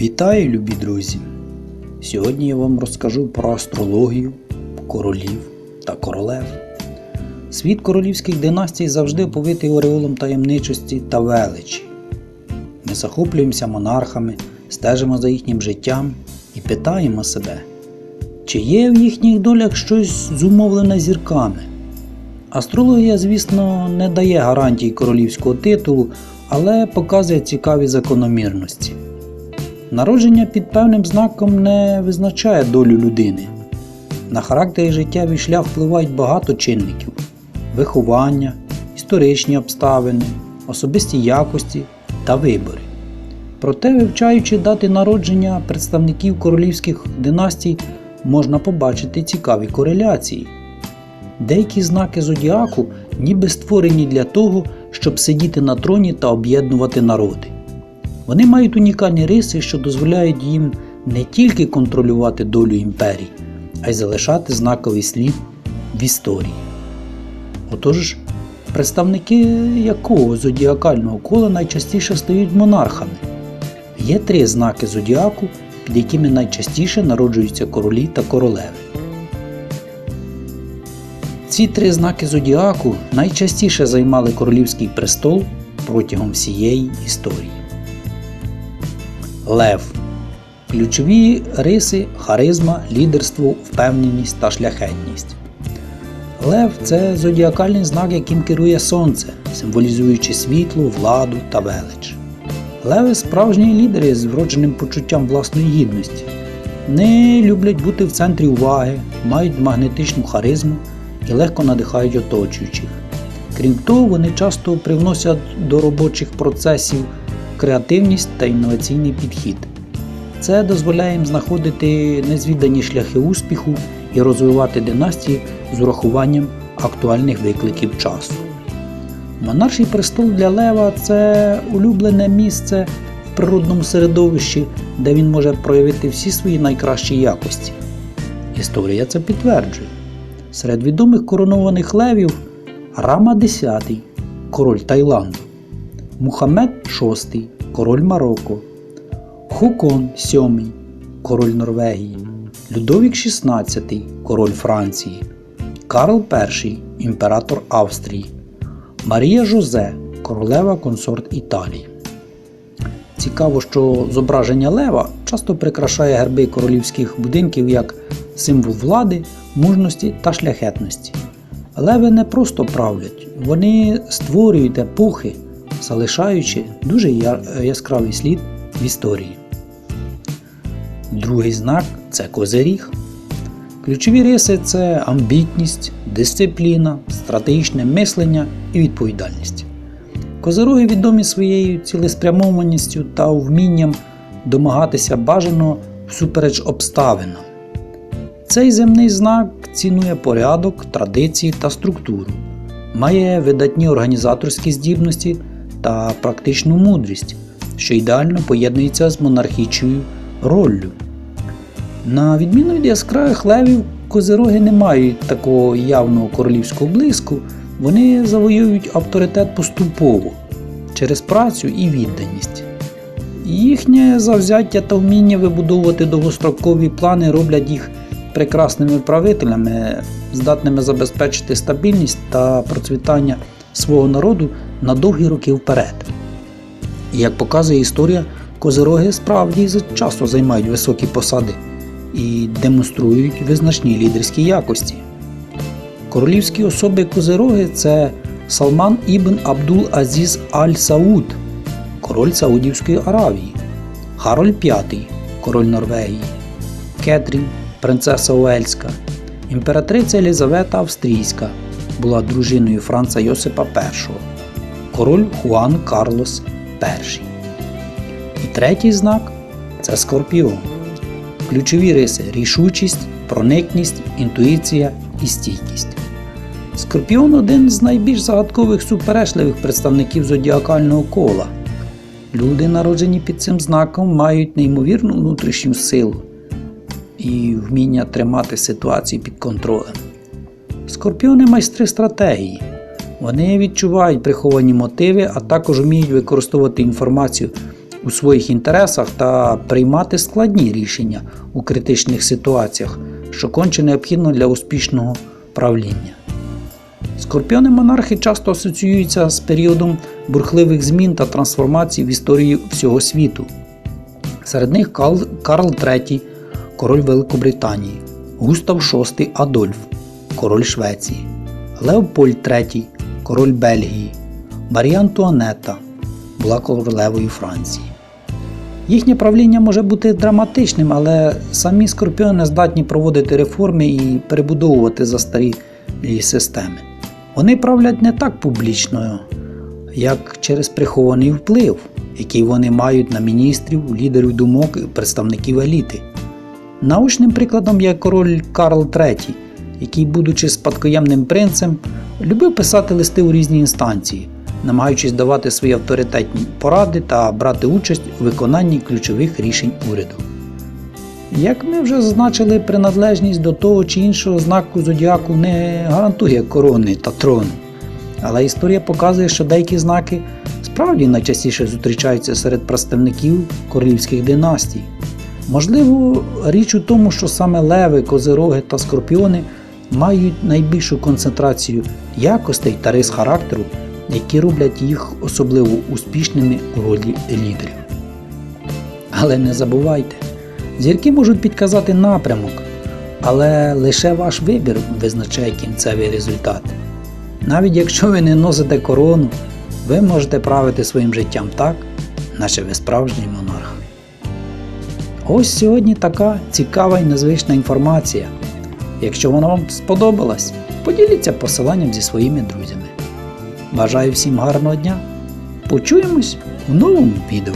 Вітаю, любі друзі! Сьогодні я вам розкажу про астрологію, королів та королев. Світ королівських династій завжди оповитий ореолом таємничості та величі. Ми захоплюємося монархами, стежимо за їхнім життям і питаємо себе, чи є в їхніх долях щось зумовлене зірками. Астрологія, звісно, не дає гарантій королівського титулу, але показує цікаві закономірності. Народження під певним знаком не визначає долю людини. На характер і життєвий шлях впливають багато чинників: виховання, історичні обставини, особисті якості та вибори. Проте, вивчаючи дати народження представників королівських династій, можна побачити цікаві кореляції. Деякі знаки зодіаку ніби створені для того, щоб сидіти на троні та об'єднувати народи. Вони мають унікальні риси, що дозволяють їм не тільки контролювати долю імперій, а й залишати знаковий слід в історії. Отож, представники якого зодіакального кола найчастіше стають монархами? Є три знаки зодіаку, під якими найчастіше народжуються королі та королеви. Ці три знаки зодіаку найчастіше займали королівський престол протягом всієї історії. Лев. Ключові риси харизма, лідерство, впевненість та шляхетність. Лев це зодіакальний знак, яким керує сонце, символізуючи світло, владу та велич. Леви справжні лідери з вродженим почуттям власної гідності. Вони люблять бути в центрі уваги, мають магнетичну харизму і легко надихають оточуючих. Крім того, вони часто привносять до робочих процесів креативність та інноваційний підхід. Це дозволяє їм знаходити незвідані шляхи успіху і розвивати династії з урахуванням актуальних викликів часу. Монарший престол для Лева це улюблене місце в природному середовищі, де він може проявити всі свої найкращі якості. Історія це підтверджує. Серед відомих коронованих левів Рама X, король Таїланду, Мухаммед VI, король Марокко, Хукон VII, король Норвегії, Людовік XVI, король Франції, Карл І, імператор Австрії, Марія Жозе, королева консорт Італії. Цікаво, що зображення лева часто прикрашає герби королівських будинків як символ влади, мужності та шляхетності. Леви не просто правлять, вони створюють епохи, залишаючи дуже яскравий слід в історії. Другий знак це козиріг. Ключові риси це амбітність, дисципліна, стратегічне мислення і відповідальність. Козироги відомі своєю цілеспрямованістю та вмінням домагатися бажаного всупереч обставинам. Цей земний знак цінує порядок, традиції та структуру, має видатні організаторські здібності та практичну мудрість, що ідеально поєднується з монархічною роллю. На відміну від яскравих левів, козироги не мають такого явного королівського блиску, вони завоюють авторитет поступово через працю і відданість. Їхнє завзяття та вміння вибудовувати довгострокові плани роблять їх прекрасними правителями, здатними забезпечити стабільність та процвітання свого народу на довгі роки вперед. І як показує історія, козироги справді часто займають високі посади і демонструють визначні лідерські якості. Королівські особи козироги це Салман Ібн Абдул Азіз Аль Сауд, король Саудівської Аравії, Хароль V, король Норвегії, Кетрін, принцеса Уельська, імператриця Елізавета Австрійська була дружиною Франца Йосипа І, король Хуан Карлос І. І третій знак це скорпіон. Ключові риси рішучість, проникність, інтуїція і стійкість. Скорпіон один з найбільш загадкових суперечливих представників зодіакального кола. Люди, народжені під цим знаком, мають неймовірну внутрішню силу і вміння тримати ситуацію під контролем. Скорпіони майстри стратегії. Вони відчувають приховані мотиви, а також вміють використовувати інформацію у своїх інтересах та приймати складні рішення у критичних ситуаціях, що конче необхідно для успішного правління. Скорпіони монархи часто асоціюються з періодом бурхливих змін та трансформацій в історії всього світу. Серед них Карл, III, король Великобританії, Густав VI Адольф, король Швеції, Леопольд III, король Бельгії, Марія Антуанетта була королевою Франції. Їхнє правління може бути драматичним, але самі скорпіони здатні проводити реформи і перебудовувати застарілі системи. Вони правлять не так публічно, як через прихований вплив, який вони мають на міністрів, лідерів думок і представників еліти. Научним прикладом є король Карл III, який, будучи спадкоємним принцем, любив писати листи у різні інстанції, намагаючись давати свої авторитетні поради та брати участь у виконанні ключових рішень уряду. Як ми вже зазначили, приналежність до того чи іншого знаку зодіаку не гарантує корони та трону. Але історія показує, що деякі знаки справді найчастіше зустрічаються серед представників королівських династій. Можливо, річ у тому, що саме леви, козироги та скорпіони мають найбільшу концентрацію якостей та рис характеру, які роблять їх особливо успішними у ролі лідерів. Але не забувайте, зірки можуть підказати напрямок, але лише ваш вибір визначає кінцевий результат. Навіть якщо ви не носите корону, ви можете правити своїм життям так, наче ви справжній монарх. Ось сьогодні така цікава і незвична інформація. Якщо вона вам сподобалась, поділіться посиланням зі своїми друзями. Бажаю всім гарного дня! Почуємось у новому відео.